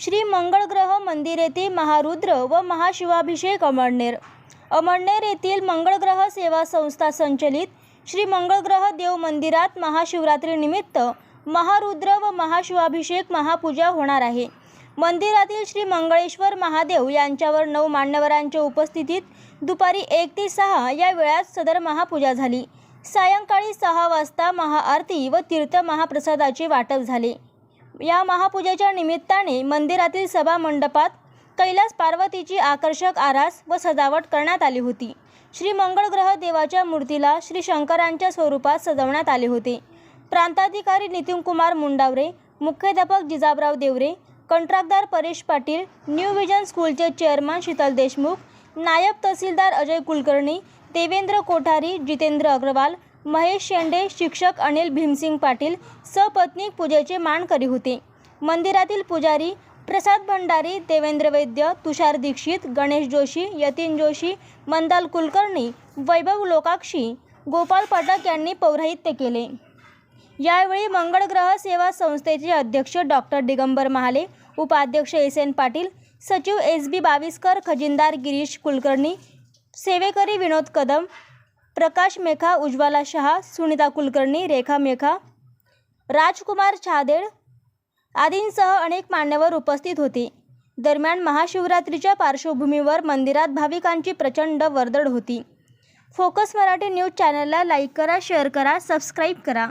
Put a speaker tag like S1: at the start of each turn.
S1: श्री मंगळग्रह मंदिर येथे महारुद्र व महाशिवाभिषेक अमळनेर. अमळनेर येथील मंगळग्रह सेवा संस्था संचलित श्री मंगळग्रह देव मंदिरात महाशिवरात्रीनिमित्त महारुद्र व महाशिवाभिषेक महापूजा होणार आहे. मंदिरातील श्री मंगळेश्वर महादेव यांच्यावर नऊ मान्यवरांच्या उपस्थितीत दुपारी एक ते सहा या वेळात सदर महापूजा झाली. सायंकाळी सहा वाजता महाआरती व तीर्थ महाप्रसादाचे वाटप झाले. या महापूजेच्या निमित्ताने मंदिरातील सभा मंडपात कैलास पार्वतीची आकर्षक आरास व सजावट करण्यात आली होती. श्री मंगळग्रह देवाच्या मूर्तीला श्री शंकरांच्या स्वरूपात सजवण्यात आले होते. प्रांताधिकारी नितीन कुमार मुंडावरे मुख्याध्यापक जिजाबराव देवरे कंत्राटदार परेश पाटील न्यू विजन स्कूलचे चेअरमन शीतल देशमुख नायब तहसीलदार अजय कुलकर्णी देवेंद्र कोठारी जितेंद्र अग्रवाल महेश शेंडे शिक्षक अनिल भीमसिंग पाटील सपत्नीक पूजेचे मान करी होते. मंदिरातील पुजारी प्रसाद भंडारी देवेंद्र वैद्य तुषार दीक्षित गणेश जोशी यतीन जोशी मंदाल कुलकर्णी वैभव लोकाक्षी गोपाल पाटक यांनी पौराहित्य केले. यावेळी मंगळ ग्रह सेवा संस्थेचे अध्यक्ष डॉक्टर दिगंबर महाले उपाध्यक्ष एस एन पाटील सचिव एस बी बाविस्कर खजिनदार गिरीश कुलकर्णी सेवेकरी विनोद कदम प्रकाश मेखा उज्ज्वला शहा सुनीता कुलकर्णी रेखा मेखा राजकुमार छादेड आदींसह अनेक मान्यवर उपस्थित होते. दरम्यान महाशिवरात्रीच्या पार्श्वभूमीवर मंदिरात भाविकांची प्रचंड वर्दळ होती. फोकस मराठी न्यूज चॅनलला लाईक करा शेअर करा सबस्क्राईब करा.